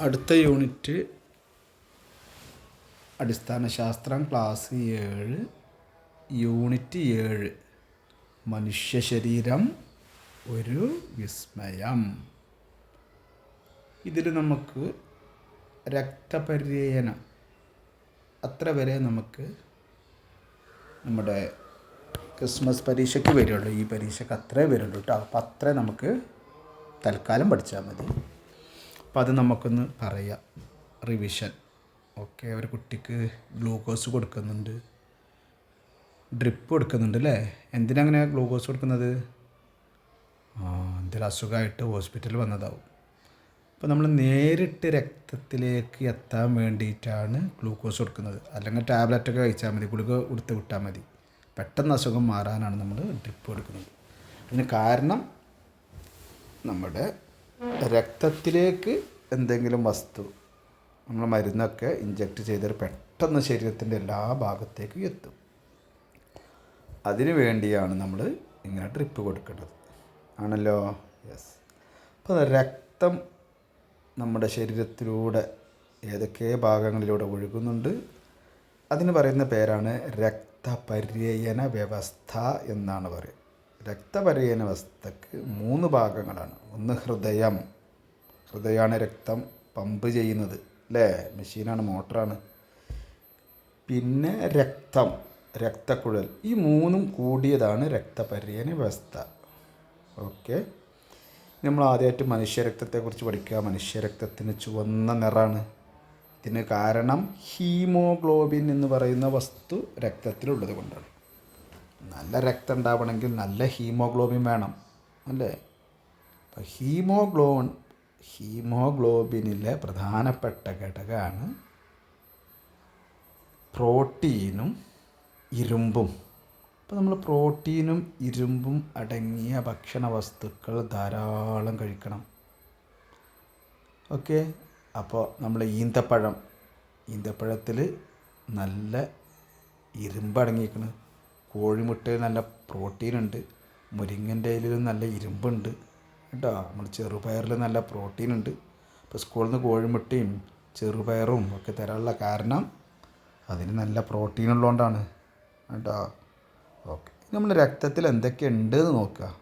അടുത്ത യൂണിറ്റ് അടിസ്ഥാന ശാസ്ത്രം ക്ലാസ് ഏഴ് യൂണിറ്റ് ഏഴ്. മനുഷ്യ ശരീരം ഒരു വിസ്മയം. ഇതിൽ നമുക്ക് രക്തപര്യനം അത്ര വരെ നമുക്ക് നമ്മുടെ ക്രിസ്മസ് പരീക്ഷയ്ക്ക് വരുള്ളൂ. ഈ പരീക്ഷയ്ക്ക് അത്രേ വരുള്ളൂ കേട്ടോ അപ്പോൾ അത്രേ നമുക്ക് തൽക്കാലം പഠിച്ചാൽ മതി. അപ്പം അത് നമുക്കൊന്ന് പറയാം. റിവിഷൻ ഓക്കെ ഒരു കുട്ടിക്ക് ഗ്ലൂക്കോസ് കൊടുക്കുന്നുണ്ട്. ഡ്രിപ്പ് കൊടുക്കുന്നുണ്ട് അല്ലേ എന്തിനങ്ങനെ ഗ്ലൂക്കോസ് കൊടുക്കുന്നത്? ആ എന്തെങ്കിലും അസുഖമായിട്ട് ഹോസ്പിറ്റലിൽ വന്നതാവും. അപ്പോൾ നമ്മൾ നേരിട്ട് രക്തത്തിലേക്ക് എത്താൻ വേണ്ടിയിട്ടാണ് ഗ്ലൂക്കോസ് കൊടുക്കുന്നത്. അല്ലെങ്കിൽ ടാബ്ലറ്റൊക്കെ കഴിച്ചാൽ മതി ഗുളിക കൊടുത്ത് വിട്ടാൽ മതി. പെട്ടെന്ന് അസുഖം മാറാനാണ് നമ്മൾ ഡ്രിപ്പ് കൊടുക്കുന്നത്. അതിന് കാരണം നമ്മുടെ രക്തത്തിലേക്ക് എന്തെങ്കിലും വസ്തു നമ്മൾ മരുന്നൊക്കെ ഇഞ്ചക്ട് ചെയ്താൽ പെട്ടെന്ന് ശരീരത്തിന്റെ എല്ലാ ഭാഗത്തേക്കും എത്തും. അതിനു വേണ്ടിയാണ് നമ്മൾ ഇങ്ങനെ ട്രിപ്പ് കൊടുക്കേണ്ടത്. ആണല്ലോ? യെസ് അപ്പോൾ രക്തം നമ്മുടെ ശരീരത്തിലൂടെ ഏതൊക്കെ ഭാഗങ്ങളിലൂടെ ഒഴുകുന്നുണ്ട്? അതിന് പറയുന്ന പേരാണ് രക്തപര്യന വ്യവസ്ഥ എന്നാണ് പറയുക. രക്തപര്യന വസ്തുക്ക് മൂന്ന് ഭാഗങ്ങളാണ്. ഒന്ന് ഹൃദയം. ഹൃദയമാണ് രക്തം. പമ്പ് ചെയ്യുന്നത്. അല്ലേ മെഷീനാണ് മോട്ടറാണ്. പിന്നെ രക്തം. രക്തക്കുഴൽ. ഈ മൂന്നും കൂടിയതാണ് രക്തപര്യന വ്യവസ്ഥ ഓക്കെ. നമ്മൾ ആദ്യമായിട്ട് മനുഷ്യരക്തത്തെക്കുറിച്ച് പഠിക്കുക. മനുഷ്യരക്തത്തിന് ചുവന്ന നിറാണ് ഇതിന് കാരണം ഹീമോഗ്ലോബിൻ എന്ന് പറയുന്ന വസ്തു രക്തത്തിലുള്ളത് കൊണ്ടാണ്. നല്ല രക്തം ഉണ്ടാവണമെങ്കിൽ നല്ല ഹീമോഗ്ലോബിൻ വേണം അല്ലേ? അപ്പോൾ ഹീമോഗ്ലോൺ ഹീമോഗ്ലോബിനിലെ പ്രധാനപ്പെട്ട ഘടകമാണ് പ്രോട്ടീനും ഇരുമ്പും. അപ്പോൾ നമ്മൾ പ്രോട്ടീനും ഇരുമ്പും അടങ്ങിയ ഭക്ഷണ വസ്തുക്കൾ ധാരാളം കഴിക്കണം. ഓക്കെ? അപ്പോൾ നമ്മൾ ഈന്തപ്പഴം ഈന്തപ്പഴത്തിൽ നല്ല ഇരുമ്പ് അടങ്ങിയിരിക്കണം. കോഴിമുട്ടയിൽ നല്ല പ്രോട്ടീൻ ഉണ്ട്. മുരിങ്ങന്റെ ഇലയിലും നല്ല ഇരുമ്പുണ്ട്. കേട്ടോ? നമ്മൾ ചെറുപയറിൽ നല്ല പ്രോട്ടീൻ ഉണ്ട്. ഇപ്പോൾ സ്കൂളിൽ നിന്ന് കോഴിമുട്ടയും ചെറുപയറും ഒക്കെ തരാനുള്ള കാരണം അതിന് നല്ല പ്രോട്ടീൻ ഉള്ളതുകൊണ്ടാണ് കേട്ടോ? ഓക്കെ. നമ്മൾ രക്തത്തിൽ എന്തൊക്കെ ഉണ്ട് എന്ന് നോക്കുക.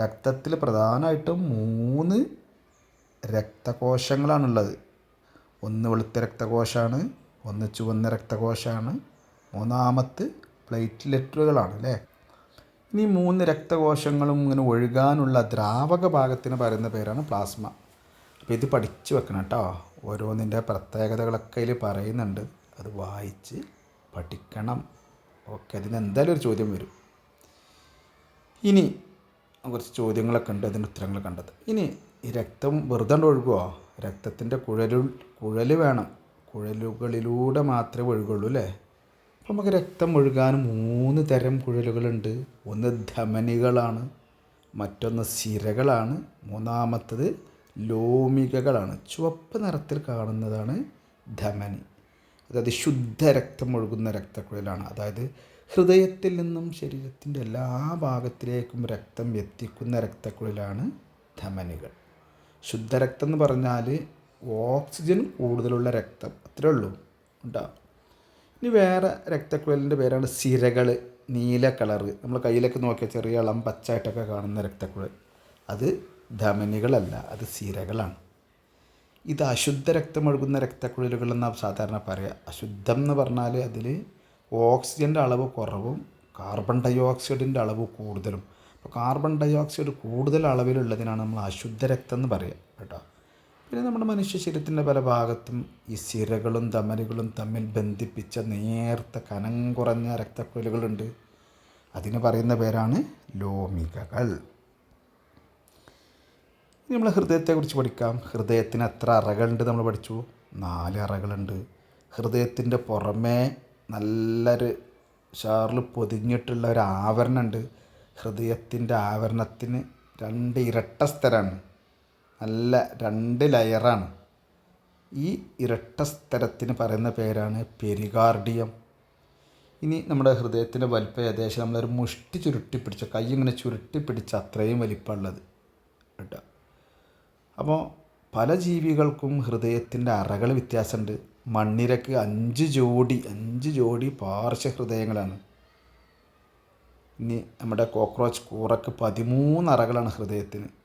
രക്തത്തിൽ പ്രധാനമായിട്ടും മൂന്ന് രക്തകോശങ്ങളാണുള്ളത്. ഒന്ന് വെളുത്ത രക്തകോശമാണ് ഒന്ന് ചുവന്ന രക്തകോശമാണ് മൂന്നാമത്ത് പ്ലേറ്റ്ലെറ്റുകളാണ് അല്ലേ? ഇനി മൂന്ന് രക്തകോശങ്ങളും ഇങ്ങനെ ഒഴുകാനുള്ള ദ്രാവക ഭാഗത്തിന് പറയുന്ന പേരാണ് പ്ലാസ്മ. അപ്പോൾ ഇത് പഠിച്ചു വെക്കണം കേട്ടോ. ഓരോന്നിന്റെ പ്രത്യേകതകളൊക്കെ ഇതിൽ പറയുന്നുണ്ട്. അത് വായിച്ച് പഠിക്കണം. ഓക്കെ അതിന് എന്തായാലും ഒരു ചോദ്യം വരും. ഇനി കുറച്ച് ചോദ്യങ്ങളൊക്കെ ഉണ്ട്. അതിന്റെ ഉത്തരങ്ങൾ കണ്ടത്. ഇനി ഈ രക്തം വെറുതെ ഒഴുകുമോ രക്തത്തിന്റെ കുഴലു കുഴൽ വേണം. കുഴലുകളിലൂടെ മാത്രമേ ഒഴുകുള്ളൂ അല്ലേ? അപ്പോൾ നമുക്ക് രക്തം ഒഴുകാൻ മൂന്ന് തരം കുഴലുകളുണ്ട്. ഒന്ന് ധമനികളാണ് മറ്റൊന്ന് സിരകളാണ് മൂന്നാമത്തത് ലോമികകളാണ്. ചുവപ്പ് നിറത്തിൽ കാണുന്നതാണ് ധമനി. അതായത് ശുദ്ധ രക്തം ഒഴുകുന്ന രക്തക്കുഴലാണ്. അതായത് ഹൃദയത്തിൽ നിന്നും ശരീരത്തിന്റെ എല്ലാ ഭാഗത്തിലേക്കും രക്തം എത്തിക്കുന്ന രക്തക്കുഴലാണ് ധമനികൾ. ശുദ്ധരക്തം എന്ന് പറഞ്ഞാൽ ഓക്സിജൻ കൂടുതലുള്ള രക്തം. അത്രേ ഉള്ളൂ. ഉണ്ടാവും ഇനി വേറെ രക്തക്കുഴലിന്റെ പേരാണ് സിരകൾ നീല കളറ്. നമ്മൾ കയ്യിലൊക്കെ നോക്കിയാൽ ചെറിയ ഇളം പച്ചായിട്ടൊക്കെ കാണുന്ന രക്തക്കുഴൽ. അത് ധമനികളല്ല അത് സിരകളാണ്. ഇത് അശുദ്ധ രക്തമൊഴുകുന്ന രക്തക്കുഴലുകളെന്നാണ് സാധാരണ പറയുക അശുദ്ധം എന്ന് പറഞ്ഞാൽ അതിൽ ഓക്സിജന്റെ അളവ് കുറവും കാർബൺ ഡൈ ഓക്സൈഡിന്റെ അളവ് കൂടുതലും. അപ്പോൾ കാർബൺ ഡൈ ഓക്സൈഡ് കൂടുതൽ അളവിലുള്ളതിനാണ് നമ്മൾ അശുദ്ധ രക്തം എന്ന് പറയുക കേട്ടോ. പിന്നെ നമ്മുടെ മനുഷ്യ ശരീരത്തിന്റെ പല ഭാഗത്തും ഈ സിരകളും ധമനികളും തമ്മിൽ ബന്ധിപ്പിച്ച നേർത്ത കനം കുറഞ്ഞ രക്തക്കുഴലുകളുണ്ട് അതിന് പറയുന്ന പേരാണ് ലോമികകൾ. നമ്മൾ ഹൃദയത്തെക്കുറിച്ച് പഠിക്കാം. ഹൃദയത്തിന് എത്ര അറകളുണ്ട് നമ്മൾ പഠിച്ചു? നാല് അറകളുണ്ട്. ഹൃദയത്തിന്റെ പുറമേ നല്ലൊരു ഷാറിൽ പൊതിഞ്ഞിട്ടുള്ള ഒരു ആവരണമുണ്ട്. ഹൃദയത്തിന്റെ ആവരണത്തിന് രണ്ട് ഇരട്ട സ്ഥലമാണ്. നല്ല രണ്ട് ലെയറാണ് ഈ ഇരട്ട സ്ഥലത്തിന് പറയുന്ന പേരാണ് പെരികാർഡിയം ഇനി നമ്മുടെ ഹൃദയത്തിന്റെ വലിപ്പം ഏകദേശം നമ്മളൊരു മുഷ്ടി ചുരുട്ടി പിടിച്ച കൈ ഇങ്ങനെ ചുരുട്ടി പിടിച്ച അത്രയും വലിപ്പമുള്ളത്. കേട്ടോ. അപ്പോൾ പല ജീവികൾക്കും ഹൃദയത്തിന്റെ അറകൾ വ്യത്യാസമുണ്ട്. മണ്ണിരക്ക് അഞ്ച് ജോഡി അഞ്ച് ജോഡി പാർശ്വ ഹൃദയങ്ങളാണ്. ഇനി നമ്മുടെ കോക്രോച്ച് കൂറക്ക് പതിമൂന്ന് അറകളാണ് ഹൃദയത്തിന്.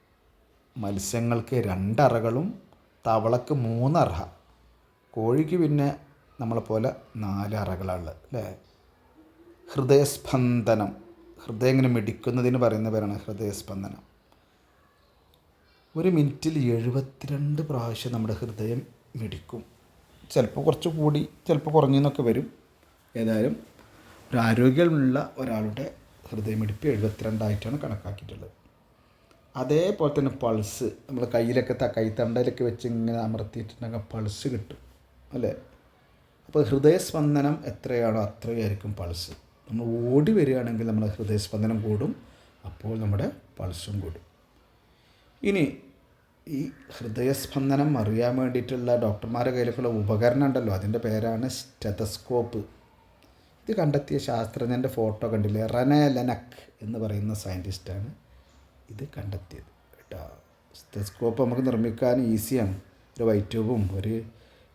മത്സ്യങ്ങൾക്ക് രണ്ടറകളും തവളക്ക് മൂന്നറ. കോഴിക്ക് പിന്നെ നമ്മളെ പോലെ നാല് അറകളാണുള്ളത് അല്ലേ? ഹൃദയസ്പന്ദനം. ഹൃദയം ഇങ്ങനെ മിടിക്കുന്നതിന് പറയുന്ന പേരാണ് ഹൃദയസ്പന്ദനം. ഒരു മിനിറ്റിൽ എഴുപത്തിരണ്ട് പ്രാവശ്യം നമ്മുടെ ഹൃദയം മിടിക്കും. ചിലപ്പോൾ കുറച്ച് കൂടി ചിലപ്പോൾ കുറഞ്ഞെന്നൊക്കെ വരും. ഏതായാലും ഒരു ആരോഗ്യമുള്ള ഒരാളുടെ ഹൃദയമിടിപ്പ് എഴുപത്തിരണ്ടായിട്ടാണ് കണക്കാക്കിയിട്ടുള്ളത്. അതേപോലെ തന്നെ പൾസ്. നമ്മൾ കയ്യിലൊക്കെ കൈത്തണ്ടയിലൊക്കെ വെച്ച് ഇങ്ങനെ അമർത്തിയിട്ടുണ്ടെങ്കിൽ പൾസ് കിട്ടും. അല്ലേ? അപ്പോൾ ഹൃദയസ്പന്ദനം എത്രയാണോ അത്രയായിരിക്കും പൾസ്. നമ്മൾ ഓടി വരികയാണെങ്കിൽ നമ്മുടെ ഹൃദയസ്പന്ദനം കൂടും. അപ്പോൾ നമ്മുടെ പൾസും കൂടും. ഇനി ഈ ഹൃദയസ്പന്ദനം അറിയാൻ വേണ്ടിയിട്ടുള്ള ഡോക്ടർമാരുടെ കയ്യിലേക്കുള്ള ഉപകരണം ഉണ്ടല്ലോ. അതിന്റെ പേരാണ് സ്റ്റെതസ്കോപ്പ്. ഇത് കണ്ടെത്തിയ ശാസ്ത്രജ്ഞന്റെ ഫോട്ടോ കണ്ടില്ലേ? റനെ എന്ന് പറയുന്ന സയന്റിസ്റ്റാണ് ഇത് കണ്ടെത്തിയത് കേട്ടോ. സ്റ്റെസ്കോപ്പ് നമുക്ക് നിർമ്മിക്കാൻ ഈസിയാണ് ഒരു വൈറ്റ് ട്യൂബും ഒരു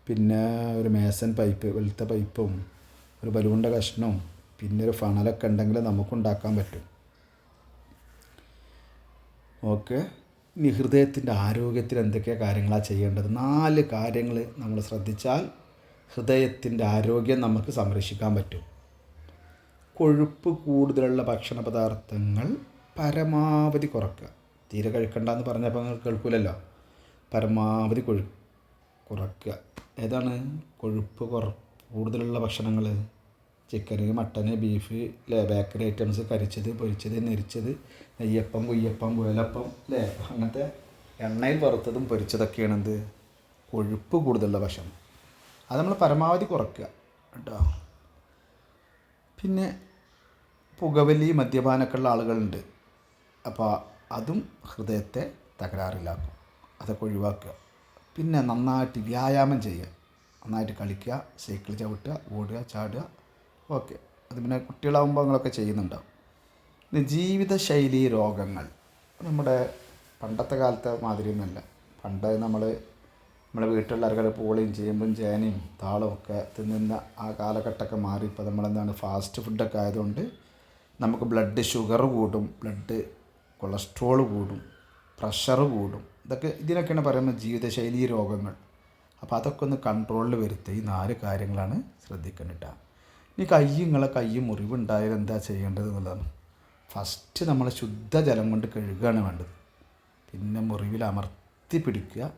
പിന്നെ ഒരു മേസൻ പൈപ്പ് വെളുത്ത പൈപ്പും ഒരു ബലൂണിന്റെ കഷ്ണവും പിന്നെ ഒരു ഫണലൊക്കെ ഉണ്ടെങ്കിൽ നമുക്കുണ്ടാക്കാൻ പറ്റും. ഓക്കെ ഇനി ഹൃദയത്തിന്റെ ആരോഗ്യത്തിൽ എന്തൊക്കെ കാര്യങ്ങളാണ് ചെയ്യേണ്ടത്? നാല് കാര്യങ്ങൾ നമ്മൾ ശ്രദ്ധിച്ചാൽ ഹൃദയത്തിന്റെ ആരോഗ്യം നമുക്ക് സംരക്ഷിക്കാൻ പറ്റും. കൊഴുപ്പ് കൂടുതലുള്ള ഭക്ഷണ പദാർത്ഥങ്ങൾ പരമാവധി കുറക്കുക. തീരെ കഴിക്കണ്ടെന്ന് പറഞ്ഞപ്പോൾ നിങ്ങൾ കേൾക്കില്ലല്ലോ പരമാവധി കൊഴു കുറയ്ക്കുക ഏതാണ്? കൊഴുപ്പ് കുറ കൂടുതലുള്ള ഭക്ഷണങ്ങൾ ചിക്കന് മട്ടന് ബീഫ് അല്ലേ ബേക്കറി ഐറ്റംസ് കരിച്ചത് പൊരിച്ചത് നെരിച്ചത് നെയ്യപ്പം കുയ്യപ്പം കുഴലപ്പം അല്ലേ അങ്ങനത്തെ എണ്ണയിൽ വറുത്തതും പൊരിച്ചതൊക്കെയാണ് എന്ത് കൊഴുപ്പ് കൂടുതലുള്ള ഭക്ഷണം. അത് നമ്മൾ പരമാവധി കുറയ്ക്കുക കേട്ടോ. പിന്നെ പുകവലി മദ്യപാനമൊക്കെ ഉള്ള ആളുകളുണ്ട്. അപ്പോൾ അതും ഹൃദയത്തെ തകരാറിലാക്കും. അതൊക്കെ ഒഴിവാക്കുക. പിന്നെ നന്നായിട്ട് വ്യായാമം ചെയ്യുക. നന്നായിട്ട് കളിക്കുക സൈക്കിൾ ചവിട്ടുക ഓടുക ചാടുക ഓക്കെ. അത് പിന്നെ കുട്ടികളാകുമ്പോൾ നിങ്ങളൊക്കെ ചെയ്യുന്നുണ്ടാവും. പിന്നെ ജീവിതശൈലി രോഗങ്ങൾ. നമ്മുടെ പണ്ടത്തെ കാലത്തെ മാതിരിയൊന്നുമല്ല. പണ്ട് നമ്മൾ നമ്മുടെ വീട്ടിലുള്ളവർക്ക് പൂളിയും ചേമ്പും ചേനയും താളവും ഒക്കെ തിന്നുന്ന ആ കാലഘട്ടമൊക്കെ മാറി. ഇപ്പോൾ നമ്മളെന്താണ്? ഫാസ്റ്റ് ഫുഡൊക്കെ ആയതുകൊണ്ട് നമുക്ക് ബ്ലഡ് ഷുഗർ കൂടും. ബ്ലഡ് കൊളസ്ട്രോൾ കൂടും പ്രഷർ കൂടും. ഇതൊക്കെ ഇതിനൊക്കെയാണ് പറയുന്നത് ജീവിതശൈലി രോഗങ്ങൾ. അപ്പോൾ അതൊക്കെ ഒന്ന് കൺട്രോളിൽ വരുത്തുക. ഈ നാല് കാര്യങ്ങളാണ് ശ്രദ്ധിക്കേണ്ടത് ഇനി കയ്യുങ്ങളെ കയ്യ് കൈ മുറിവുണ്ടായാൽ എന്താ ചെയ്യേണ്ടത് എന്നുള്ളതാണ്. ഫസ്റ്റ് നമ്മൾ ശുദ്ധജലം കൊണ്ട് കഴുകുകയാണ് വേണ്ടത്. പിന്നെ മുറിവിൽ അമർത്തി പിടിക്കുക.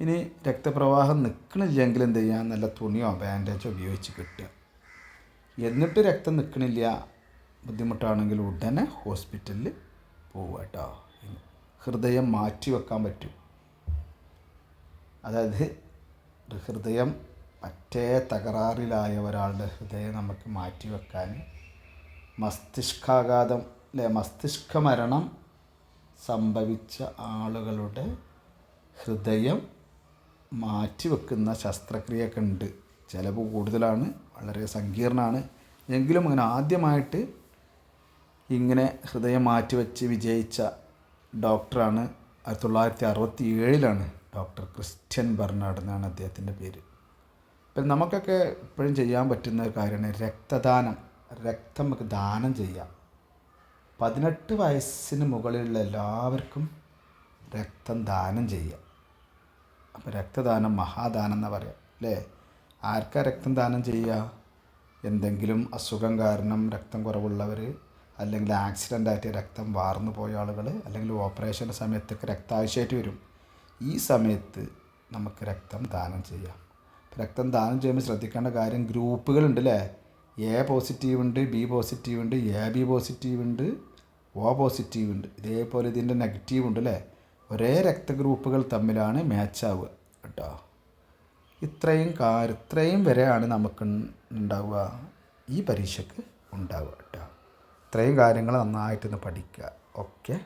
ഇനി രക്തപ്രവാഹം നിൽക്കണില്ലെങ്കിൽ എന്ത് ചെയ്യുക? നല്ല തുണിയോ ബാൻഡേജോ ഉപയോഗിച്ച് കിട്ടുക. എന്നിട്ട് രക്തം നിൽക്കണില്ല ബുദ്ധിമുട്ടാണെങ്കിൽ ഉടനെ ഹോസ്പിറ്റലിൽ പോവുക കേട്ടോ ഹൃദയം മാറ്റി വെക്കാൻ പറ്റും. അതായത് ഹൃദയം മറ്റേ തകരാറിലായ ഒരാളുടെ ഹൃദയം നമുക്ക് മാറ്റി വെക്കാൻ മസ്തിഷ്കാഘാതം അല്ലെ മസ്തിഷ്ക മരണം സംഭവിച്ച ആളുകളുടെ ഹൃദയം മാറ്റിവെക്കുന്ന ശസ്ത്രക്രിയയൊക്കെ ഉണ്ട്. ചിലവ് കൂടുതലാണ് വളരെ സങ്കീർണമാണ്. എങ്കിലും അങ്ങനെ ആദ്യമായിട്ട് ഇങ്ങനെ ഹൃദയം മാറ്റിവെച്ച് വിജയിച്ച ഡോക്ടറാണ്. ആയിരത്തി തൊള്ളായിരത്തി അറുപത്തി ഏഴിലാണ് ഡോക്ടർ ക്രിസ്ത്യൻ ബർണാഡ് എന്നാണ് അദ്ദേഹത്തിന്റെ പേര്. ഇപ്പം നമുക്കൊക്കെ ഇപ്പോഴും ചെയ്യാൻ പറ്റുന്ന ഒരു കാര്യമാണ് രക്തദാനം. രക്തം നമുക്ക് ദാനം ചെയ്യാം. പതിനെട്ട് വയസ്സിന് മുകളിലുള്ള എല്ലാവർക്കും രക്തം ദാനം ചെയ്യാം. അപ്പോൾ രക്തദാനം മഹാദാനം എന്ന് പറയാം അല്ലേ? ആർക്കാ രക്തം ദാനം ചെയ്യുക? എന്തെങ്കിലും അസുഖം കാരണം രക്തം കുറവുള്ളവർ അല്ലെങ്കിൽ ആക്സിഡന്റ് ആയിട്ട് രക്തം വാർന്നു പോയ ആളുകൾ അല്ലെങ്കിൽ ഓപ്പറേഷൻ സമയത്തൊക്കെ രക്തം ആവശ്യമായിട്ട് വരും. ഈ സമയത്ത് നമുക്ക് രക്തം ദാനം ചെയ്യാം. രക്തം ദാനം ചെയ്യുമ്പോൾ ശ്രദ്ധിക്കേണ്ട കാര്യം ഗ്രൂപ്പുകളുണ്ട് അല്ലേ എ പോസിറ്റീവ് ഉണ്ട് ബി പോസിറ്റീവ് ഉണ്ട് എ ബി പോസിറ്റീവ് ഉണ്ട് ഒ പോസിറ്റീവ് ഉണ്ട് ഇതേപോലെ ഇതിന്റെ നെഗറ്റീവ് ഉണ്ട് അല്ലേ ഒരേ രക്തഗ്രൂപ്പുകൾ തമ്മിലാണ് മാച്ചാവുക കേട്ടോ. ഇത്രയും കാര്യം ഇത്രയും വരെയാണ് നമുക്ക് ഉണ്ടാവുക ഈ പരീക്ഷയ്ക്ക് ഉണ്ടാവുക. ഇത്രയും കാര്യങ്ങൾ നന്നായിട്ടൊന്ന് പഠിക്കുക. ഓക്കെ